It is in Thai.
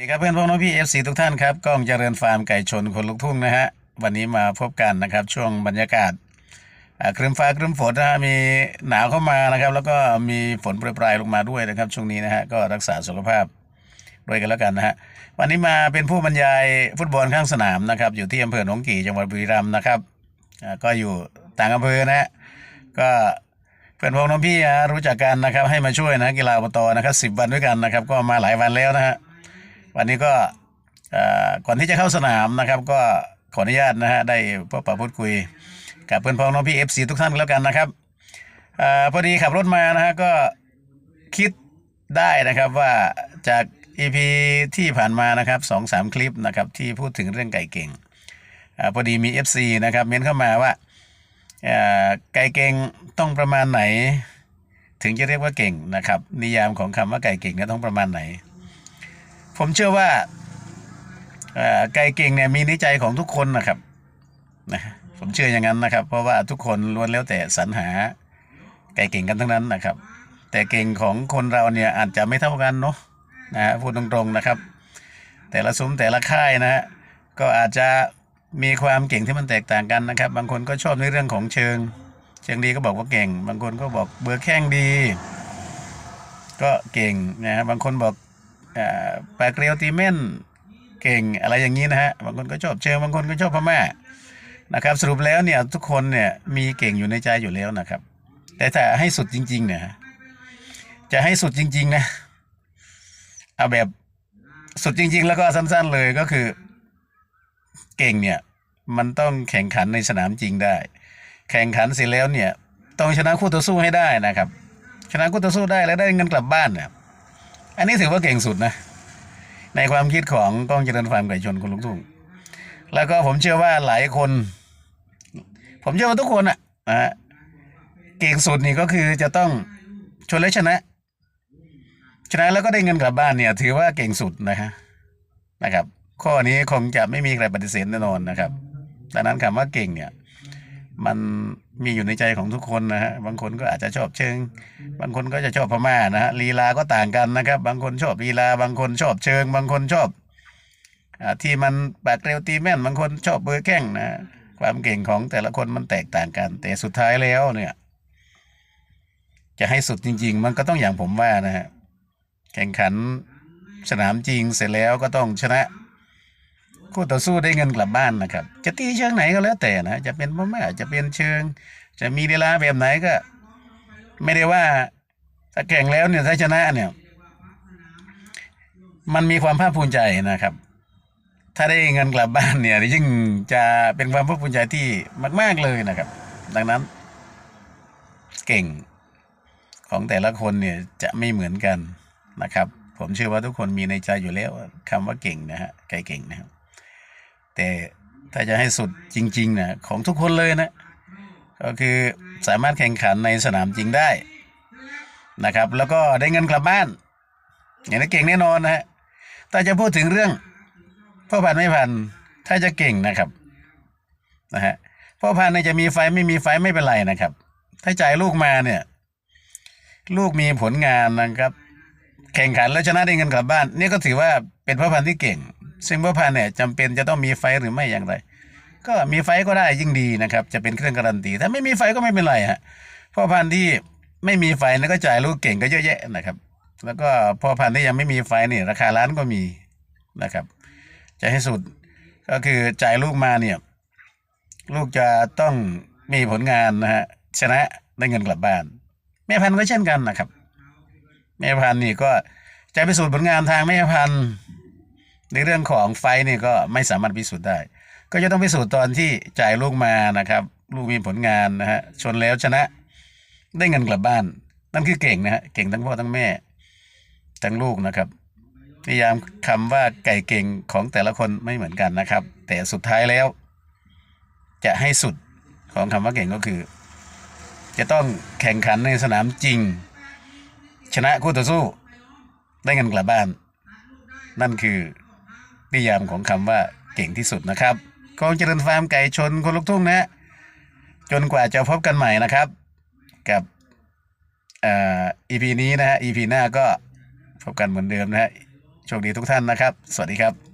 สวัสดีครับเพื่อนพ้องน้องพี่เอฟซีทุกท่านครับก้องเจริญฟาร์มไก่ชนคนลูกทุ่งนะฮะวันนี้มาพบกันนะครับช่วงบรรยากาศครึ้มฟ้าครึ้มฝนนะฮะมีหนาวเข้ามานะครับ แล้วก็มีฝนโปรยปลายลงมาด้วยนะครับ ช่วงนี้นะฮะก็รักษาสุขภาพด้วยกันแล้วกันนะฮะวันนี้มาเป็นผู้บรรยายฟุตบอลข้างสนามนะครับอยู่ที่อำเภอหนองกี่จังหวัดบุรีรัมย์นะครับก็อยู่ต่างอำเภอนะฮะก็เพื่อนพ้องน้องพี่รู้จักกันนะครับให้มาช่วยนะกีฬาอบตนะครับสิบวันด้วยกันนะครับ ก็มาหลายวันแล้วนะฮะ วันนี้ก็ก่อนที่จะเข้าสนามนะครับ ก็ขออนุญาตนะฮะได้พบปะพูดคุยกับเพื่อนพ้องน้องพี่เอฟซีทุกท่านแล้วกันนะครับอพอดีขับรถมานะฮะก็คิดได้นะครับว่าจากอีพีที่ผ่านมานะครับสองสามคลิปนะครับที่พูดถึงเรื่องไก่เก่งอพอดีมี FC นะครับเม้นเข้ามาว่าไก่เก่งต้องประมาณไหน ถึงจะเรียกว่าเก่งนะครับ นิยามของคำว่าไก่เก่งเนี่ยต้องประมาณไหน ผมเชื่อว่าไก่เก่งเนี่ยมีในใจของทุกคนนะครับนะผมเชื่ออย่างนั้นนะครับ เพราะว่าทุกคนล้วนแล้วแต่สรรหาไก่เก่งกันทั้งนั้นนะครับ แต่เก่งของคนเราเนี่ยอาจจะไม่เท่ากันเนาะนะฮะพูดตรงๆนะครับ แต่ละซุ้มแต่ละค่ายนะฮะก็อาจจะมีความเก่งที่มันแตกต่างกันนะครับ บางคนก็ชอบในเรื่องของเชิง เชิงดีก็บอกว่าเก่ง บางคนก็บอกเบอร์แข้งดี ก็เก่งนะฮะบางคนบอก ปลาเกลียวตีเม่นเก่งอะไรอย่างนี้นะฮะบางคนก็ชอบเชิงบางคนก็ชอบพม่านะครับสรุปแล้วเนี่ยทุกคนเนี่ยมีเก่งอยู่ในใจอยู่แล้วนะครับ แต่ถ้าให้สุดจริงๆเนี่ยจะให้สุดจริง ๆ นะเอาแบบสุดจริง ๆ แล้วก็สั้น ๆเลยก็คือ เก่งเนี่ย มันต้องแข่งขันในสนามจริงได้ แข่งขันเสร็จแล้วเนี่ย ต้องชนะคู่ต่อสู้ให้ได้นะครับ ชนะคู่ต่อสู้ได้แล้วได้เงินกลับบ้านเนี่ย อันนี้ถือว่าเก่งสุดนะ ในความคิดของกล้องเจริญฟาร์มไก่ชนคนลุกทุ่งแล้วก็ผมเชื่อว่าหลายคน ผมเชื่อว่าทุกคนอะนะฮะเก่งสุดนี่ก็คือจะต้องชนและชนะ ชนะแล้วก็ได้เงินกลับบ้านเนี่ย ถือว่าเก่งสุดนะฮะนะครับ ข้อนี้คงจะไม่มีใครปฏิเสธแน่นอนนะครับดังนั้นคำว่าเก่งเนี่ย มันมีอยู่ในใจของทุกคนนะฮะ บางคนก็อาจจะชอบเชิง บางคนก็จะชอบพม่านะฮะลีลาก็ต่างกันนะครับ บางคนชอบลีลา บางคนชอบเชิง บางคนชอบอที่มันปากเร็วตีแม่น บางคนชอบเบอร์แข้งนะฮะความเก่งของแต่ละคนมันแตกต่างกัน แต่สุดท้ายแล้วเนี่ย จะให้สุดจริง ๆ มันก็ต้องอย่างผมว่านะฮะ แข่งขันสนามจริงเสร็จแล้วก็ต้องชนะ คู่ต่อสู้ได้เงินกลับบ้านนะครับ จะตีเชิงไหนก็แล้วแต่นะ จะเป็นพม่จะเป็นเชิง จะมีลีลาแบบไหนก็ ไม่ได้ว่าถ้าแข่งแล้วเนี่ยถ้าชนะเนี่ย มันมีความภาคภูมิใจนะครับ ถ้าได้เงินกลับบ้านเนี่ยยิ่งจะเป็นความภาคภูมิใจที่มาก ๆเลยนะครับ ดังนั้น เก่งของแต่ละคนเนี่ยจะไม่เหมือนกันนะครับ ผมเชื่อว่าทุกคนมีในใจอยู่แล้วคำว่าเก่งนะฮะไก่เก่งนะครับ แต่ถ้าจะให้สุดจริงๆนะของทุกคนเลยนะก็คือสามารถแข่งขันในสนามจริงได้นะครับ แล้วก็ได้เงินกลับบ้าน อย่างนี้เก่งแน่นอนนะฮะถ้าจะพูดถึงเรื่องพ่อพันไม่พันถ้าจะเก่งนะครับนะฮะพ่อพันเนี่ยจะมีไฟไม่มีไฟไม่เป็นไรนะครับ ถ้าจ่ายลูกมาเนี่ย ลูกมีผลงานนะครับ แข่งขันแล้วชนะได้เงินกลับบ้าน นี่ก็ถือว่าเป็นพ่อพันที่เก่ง ซึ่งพ่อพันเนี่ยจำเป็นจะต้องมีไฟหรือไม่อย่างไร ก็มีไฟก็ได้ยิ่งดีนะครับ จะเป็นเครื่องการันตี ถ้าไม่มีไฟก็ไม่เป็นไรฮะพ่อพันธุ์ที่ไม่มีไฟแล้วก็จ่ายลูกเก่งก็เยอะแยะนะครับ แล้วก็พ่อพันธุ์ที่ยังไม่มีไฟนี่ราคาล้านก็มีนะครับ จะให้สุดก็คือจ่ายลูกมาเนี่ยลูกจะต้องมีผลงานนะฮะชนะได้เงินกลับบ้าน แม่พันธุ์ก็เช่นกันนะครับ แม่พันธุ์นี่ก็จะพิสูจน์ผลงานทางแม่พันธุ์ ในเรื่องของไฟนี่ก็ไม่สามารถพิสูจน์ได้ ก็จะต้องพิสูจน์ตอนที่จ่ายลูกมานะครับลูกมีผลงานนะฮะชนแล้วชนะได้เงินกลับบ้าน นั่นคือเก่งนะฮะเก่งทั้งพ่อทั้งแม่ทั้งลูกนะครับ พยายามคำว่าไก่เก่งของแต่ละคนไม่เหมือนกันนะครับ แต่สุดท้ายแล้ว จะให้สุดของคำว่าเก่งก็คือ จะต้องแข่งขันในสนามจริง ชนะคู่ต่อสู้ ได้เงินกลับบ้าน นั่นคือ นิยามของคำว่าเก่งที่สุดนะครับกองเจริญฟาร์มไก่ชนคนลุกทุ่งนะ จนกว่าจะพบกันใหม่นะครับ กับอ่อ EP นี้นะฮะ EP หน้าก็พบกันเหมือนเดิมนะฮะโชคดีทุกท่านนะครับ สวัสดีครับ